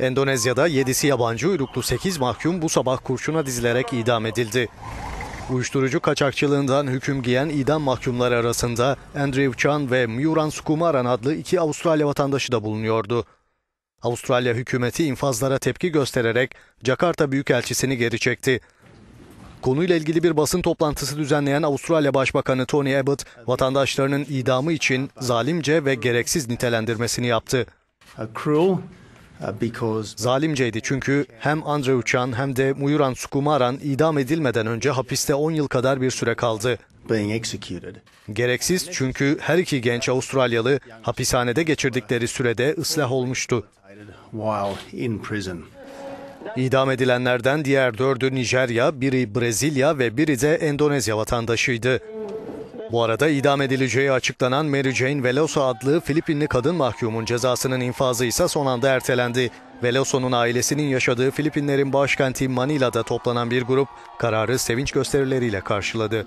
Endonezya'da 7'si yabancı uyruklu 8 mahkum bu sabah kurşuna dizilerek idam edildi. Uyuşturucu kaçakçılığından hüküm giyen idam mahkumları arasında Andrew Chan ve Myuran Sukumaran adlı iki Avustralya vatandaşı da bulunuyordu. Avustralya hükümeti infazlara tepki göstererek Jakarta Büyükelçisini geri çekti. Konuyla ilgili bir basın toplantısı düzenleyen Avustralya Başbakanı Tony Abbott, vatandaşlarının idamı için zalimce ve gereksiz nitelendirmesini yaptı. Zalimceydi çünkü hem Andrew Chan hem de Muyuran Sukumaran idam edilmeden önce hapiste 10 yıl kadar bir süre kaldı. Gereksiz çünkü her iki genç Avustralyalı hapishanede geçirdikleri sürede ıslah olmuştu. while in prison. İdam edilenlerden diğer dördü Nijerya, biri Brezilya ve biri de Endonezya vatandaşıydı. Bu arada idam edileceği açıklanan Mary Jane Veloso adlı Filipinli kadın mahkumun cezasının infazı ise son anda ertelendi. Veloso'nun ailesinin yaşadığı Filipinlerin başkenti Manila'da toplanan bir grup kararı sevinç gösterileriyle karşıladı.